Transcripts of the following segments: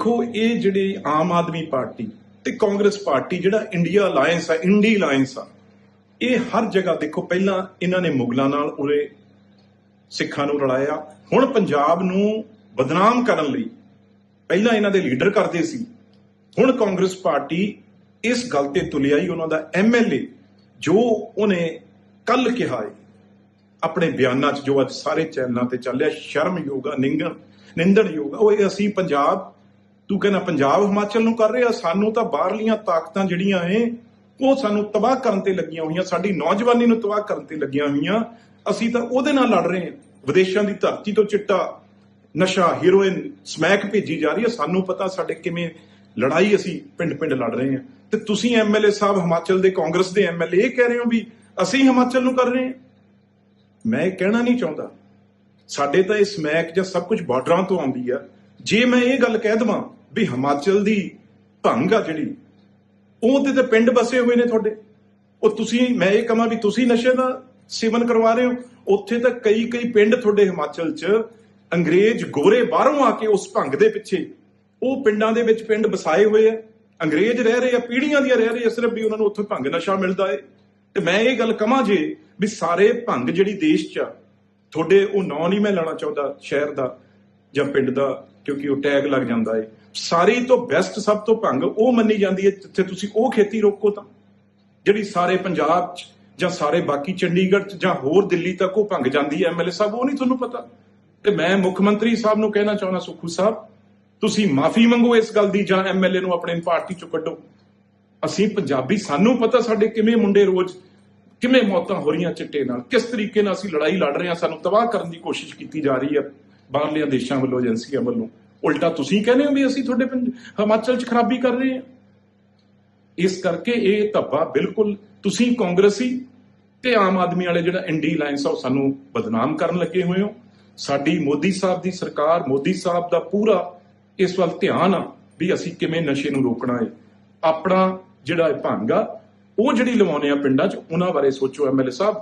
ਦੇਖੋ, ਇਹ ਜਿਹੜੀ ਆਮ ਆਦਮੀ ਪਾਰਟੀ ਤੇ ਕਾਂਗਰਸ ਪਾਰਟੀ, ਜਿਹੜਾ ਇੰਡੀਆ ਅਲਾਈਅੰਸ ਆ, ਇੰਡੀ ਅਲਾਈਅੰਸ ਆ, ਇਹ ਹਰ ਜਗ੍ਹਾ ਦੇਖੋ, ਪਹਿਲਾਂ ਇਹਨਾਂ ਨੇ ਮੁਗਲਾਂ ਨਾਲ ਉਰੇ ਸਿੱਖਾਂ ਨੂੰ ਰਲਾਇਆ। ਹੁਣ ਪੰਜਾਬ ਨੂੰ ਬਦਨਾਮ ਕਰਨ ਲਈ ਪਹਿਲਾਂ ਇਹਨਾਂ ਦੇ ਲੀਡਰ ਕਰਦੇ ਸੀ। ਹੁਣ ਕਾਂਗਰਸ ਪਾਰਟੀ ਇਸ ਗੱਲ ਤੇ ਤੁਲਿਆ ਹੀ ਉਹਨਾਂ ਦਾ ਐਮਐਲਏ ਜੋ ਉਹਨੇ ਕੱਲ ਕਿਹਾ ਹੈ ਆਪਣੇ ਬਿਆਨਾਂ 'ਚ ਜੋ ਅੱਜ ਸਾਰੇ ਚੈਨਲਾਂ ਤੇ ਚੱਲਿਆ ਸ਼ਰਮਯੋਗ ਆ ਨਿੰਗਣ, ਨਿੰਦਣਯੋਗ ਆ ਉਹ ਇਹ ਅਸੀਂ ਪੰਜਾਬ ਤੂੰ ਕਹਿੰਦਾ ਪੰਜਾਬ ਹਿਮਾਚਲ ਨੂੰ ਕਰ ਰਿਹਾ, ਸਾਨੂੰ ਤਾਂ ਬਾਹਰਲੀਆਂ ਤਾਕਤਾਂ ਜਿਹੜੀਆਂ ਏ ਉਹ ਸਾਨੂੰ ਤਬਾਹ ਕਰਨ ਤੇ ਲੱਗੀਆਂ ਹੋਈਆਂ, ਸਾਡੀ ਨੌਜਵਾਨੀ ਨੂੰ ਤਬਾਹ ਕਰਨ ਤੇ ਲੱਗੀਆਂ ਹੋਈਆਂ। ਅਸੀਂ ਤਾਂ ਉਹਦੇ ਨਾਲ ਲੜ ਰਹੇ ਹਾਂ। ਵਿਦੇਸ਼ਾਂ ਦੀ ਧਰਤੀ ਤੋਂ ਚਿੱਟਾ ਨਸ਼ਾ ਹੀਰੋਇਨ ਸਮੈਕ ਭੇਜੀ ਜਾ ਰਹੀ ਹੈ। ਸਾਨੂੰ ਪਤਾ ਸਾਡੇ ਕਿਵੇਂ ਲੜਾਈ ਅਸੀਂ ਪਿੰਡ-ਪਿੰਡ ਲੜ ਰਹੇ ਹਾਂ। ਤੇ ਤੁਸੀਂ ਐਮਐਲਏ ਸਾਹਿਬ ਹਿਮਾਚਲ ਦੇ ਕਾਂਗਰਸ ਦੇ ਐਮਐਲਏ ਇਹ ਕਹਿ ਰਹੇ ਹੋ ਵੀ ਅਸੀਂ ਹਿਮਾਚਲ ਨੂੰ ਕਰ ਰਹੇ ਹਾਂ? ਮੈਂ ਇਹ ਕਹਿਣਾ ਨਹੀਂ ਚਾਹੁੰਦਾ। ਸਾਡੇ ਤਾਂ ਇਹ ਸਮੈਕ ਜਾਂ ਸਭ ਕੁਝ ਬਾਰਡਰਾਂ ਤੋਂ ਆਉਂਦੀ ਆ। ਜੇ ਮੈਂ ਇਹ ਗੱਲ ਕਹਿ ਦਵਾਂ ਵੀ ਹਿਮਾਚਲ ਦੀ ਭੰਗ ਆ ਜਿਹੜੀ ਉਹ ਤੇ ਤਾਂ ਪਿੰਡ ਬਸੇ ਹੋਏ ਨੇ ਤੁਹਾਡੇ। ਉਹ ਤੁਸੀਂ, ਮੈਂ ਇਹ ਕਹਾਂ ਵੀ ਤੁਸੀਂ ਨਸ਼ੇ ਦਾ ਸੇਵਨ ਕਰਵਾ ਰਹੇ ਹੋ। ਉੱਥੇ ਤਾਂ ਕਈ ਕਈ ਪਿੰਡ ਤੁਹਾਡੇ ਹਿਮਾਚਲ 'ਚ ਅੰਗਰੇਜ਼ ਗੋਰੇ ਬਾਹਰੋਂ ਆ ਕੇ ਉਸ ਭੰਗ ਦੇ ਪਿੱਛੇ, ਉਹ ਪਿੰਡਾਂ ਦੇ ਵਿੱਚ ਪਿੰਡ ਵਸਾਏ ਹੋਏ ਆ। ਅੰਗਰੇਜ਼ ਰਹਿ ਰਹੇ ਆ, ਪੀੜ੍ਹੀਆਂ ਦੀਆਂ ਰਹਿ ਰਹੇ ਆ ਸਿਰਫ ਵੀ ਉਹਨਾਂ ਨੂੰ ਉੱਥੇ ਭੰਗ ਨਸ਼ਾ ਮਿਲਦਾ ਏ। ਤੇ ਮੈਂ ਇਹ ਗੱਲ ਕਹਾਂ ਜੇ ਵੀ ਸਾਰੇ ਭੰਗ ਜਿਹੜੀ ਦੇਸ਼ 'ਚ ਆ, ਤੁਹਾਡੇ ਉਹ ਨਾਂ ਨਹੀਂ ਮੈਂ ਲੈਣਾ ਚਾਹੁੰਦਾ ਸ਼ਹਿਰ ਦਾ ਜਾਂ ਪਿੰਡ ਦਾ ਕਿਉਂਕਿ ਉਹ ਟੈਗ ਲੱਗ ਜਾਂਦਾ ਏ। ਸਾਰੀ ਤੋਂ ਬੈਸਟ ਸਭ ਤੋਂ ਭੰਗ ਉਹ ਮੰਨੀ ਜਾਂਦੀ ਹੈ ਜਿੱਥੇ ਤੁਸੀਂ ਉਹ ਖੇਤੀ ਰੋਕੋ ਤਾਂ। ਜਿਹੜੀ ਸਾਰੇ ਪੰਜਾਬ 'ਚ ਜਾਂ ਸਾਰੇ ਬਾਕੀ ਚੰਡੀਗੜ੍ਹ 'ਚ ਜਾਂ ਹੋਰ ਦਿੱਲੀ ਤੱਕ ਉਹ ਭੰਗ ਜਾਂਦੀ ਹੈ ਐਮਐਲਏ ਸਾਹਿਬ, ਉਹ ਨਹੀਂ ਤੁਹਾਨੂੰ ਪਤਾ। ਤੇ ਮੈਂ ਮੁੱਖ ਮੰਤਰੀ ਸਾਹਿਬ ਨੂੰ ਕਹਿਣਾ ਚਾਹੁੰਦਾ, ਸੁਖੂ ਸਾਹਿਬ, ਤੁਸੀਂ ਮਾਫੀ ਮੰਗੋ ਇਸ ਗੱਲ ਦੀ ਜਾਂ ਐਮਐਲਏ ਨੂੰ ਆਪਣੇ ਪਾਰਟੀ 'ਚੋਂ ਕੱਢੋ। ਅਸੀਂ ਪੰਜਾਬੀ, ਸਾਨੂੰ ਪਤਾ ਸਾਡੇ ਕਿਵੇਂ ਮੁੰਡੇ ਰੋਜ਼ ਕਿਵੇਂ ਮੌਤਾਂ ਹੋ ਰਹੀਆਂ ਚਿੱਟੇ ਨਾਲ, ਕਿਸ ਤਰੀਕੇ ਨਾਲ ਅਸੀਂ ਲੜਾਈ ਲੜ ਰਹੇ ਹਾਂ, ਸਾਨੂੰ ਤਬਾਹ ਕਰਨ ਦੀ ਕੋਸ਼ਿਸ਼ ਕੀਤੀ ਜਾ ਰਹੀ ਹੈ। ਬਾਹਰਲੀਆਂ ਦੇਸ਼ਾਂ ਵੱਲੋਂ, ਏਜੰਸੀਆਂ ਵੱਲੋਂ। ਉਲਟਾ ਤੁਸੀਂ ਕਹਿੰਦੇ ਹੋ ਵੀ ਅਸੀਂ ਤੁਹਾਡੇ ਪੰਜ- ਹਿਮਾਚਲ 'ਚ ਖਰਾਬੀ ਕਰ ਰਹੇ ਹਾਂ? ਇਸ ਕਰਕੇ ਇਹ ਧੱਬਾ ਬਿਲਕੁਲ ਤੁਸੀਂ ਕਾਂਗਰਸੀ ਤੇ ਆਮ ਆਦਮੀ ਵਾਲੇ ਜਿਹੜਾ ਇੰਡੀ ਲਾਈਨਸ ਆ, ਉਹ ਸਾਨੂੰ ਬਦਨਾਮ ਕਰਨ ਲੱਗੇ ਹੋਏ ਹੋ। ਸਾਡੀ ਮੋਦੀ ਸਾਹਿਬ ਦੀ ਸਰਕਾਰ, ਮੋਦੀ ਸਾਹਿਬ ਦਾ ਪੂਰਾ ਇਸ ਵੱਲ ਧਿਆਨ ਆ ਵੀ ਅਸੀਂ ਕਿਵੇਂ ਨਸ਼ੇ ਨੂੰ ਰੋਕਣਾ ਹੈ। ਆਪਣਾ ਜਿਹੜਾ ਭੰਗ ਆ, ਉਹ ਜਿਹੜੀ ਲਵਾਉਣੇ ਆ ਪਿੰਡਾਂ 'ਚ, ਉਹਨਾਂ ਬਾਰੇ ਸੋਚੋ ਐਮਐਲਏ ਸਾਹਿਬ।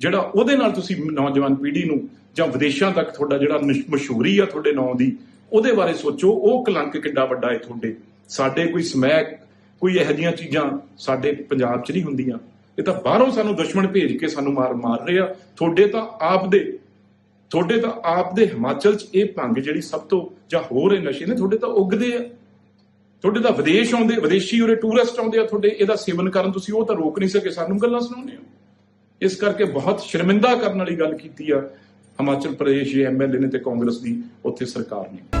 ਜਿਹੜਾ ਉਹਦੇ ਨਾਲ ਤੁਸੀਂ ਨੌਜਵਾਨ ਪੀੜ੍ਹੀ ਨੂੰ ਜਾਂ ਵਿਦੇਸ਼ਾਂ ਤੱਕ ਤੁਹਾਡਾ ਜਿਹੜਾ ਨਿਸ਼- ਮਸ਼ਹੂਰੀ ਆ ਤੁਹਾਡੇ ਨਾਂ ਦੀ, ਉਹਦੇ ਬਾਰੇ ਸੋਚੋ, ਉਹ ਕਲੰਕ ਕਿੱਡਾ ਵੱਡਾ ਹੈ ਤੁਹਾਡੇ। ਸਾਡੇ ਕੋਈ ਸਮੈਕ, ਕੋਈ ਇਹੋ ਜਿਹੀਆਂ ਚੀਜ਼ਾਂ ਸਾਡੇ ਪੰਜਾਬ 'ਚ ਨਹੀਂ ਹੁੰਦੀਆਂ। ਇਹ ਤਾਂ ਬਾਹਰੋਂ ਸਾਨੂੰ ਦੁਸ਼ਮਣ ਭੇਜ ਕੇ ਸਾਨੂੰ ਮਾਰ ਮਾਰ ਰਹੇ ਆ। ਤੁਹਾਡੇ ਤਾਂ ਆਪ ਦੇ, ਤੁਹਾਡੇ ਤਾਂ ਆਪ ਦੇ ਹਿਮਾਚਲ 'ਚ ਇਹ ਭੰਗ ਜਿਹੜੀ ਸਭ ਤੋਂ ਜਾਂ ਹੋਰ ਇਹ ਨਸ਼ੇ ਨੇ, ਤੁਹਾਡੇ ਤਾਂ ਉੱਗਦੇ ਆ। ਤੁਹਾਡੇ ਤਾਂ ਵਿਦੇਸ਼ ਆਉਂਦੇ, ਵਿਦੇਸ਼ੀ ਉਰੇ ਟੂਰਿਸਟ ਆਉਂਦੇ ਆ ਤੁਹਾਡੇ, ਇਹਦਾ ਸੇਵਨ ਕਰਨ ਤੁਸੀਂ ਉਹ ਤਾਂ ਰੋਕ ਨਹੀਂ ਸਕੇ। ਸਾਨੂੰ ਗੱਲਾਂ ਸੁਣਾਉਂਦੇ ਹੋ। ਇਸ ਕਰਕੇ ਬਹੁਤ ਸ਼ਰਮਿੰਦਾ ਕਰਨ ਵਾਲੀ ਗੱਲ ਕੀਤੀ ਆ ਹਿਮਾਚਲ ਪ੍ਰਦੇਸ਼ ਦੇ ਐਮਐਲਏ ਨੇ ਤੇ ਕਾਂਗਰਸ ਦੀ, ਉੱਥੇ ਸਰਕਾਰ ਨੇ।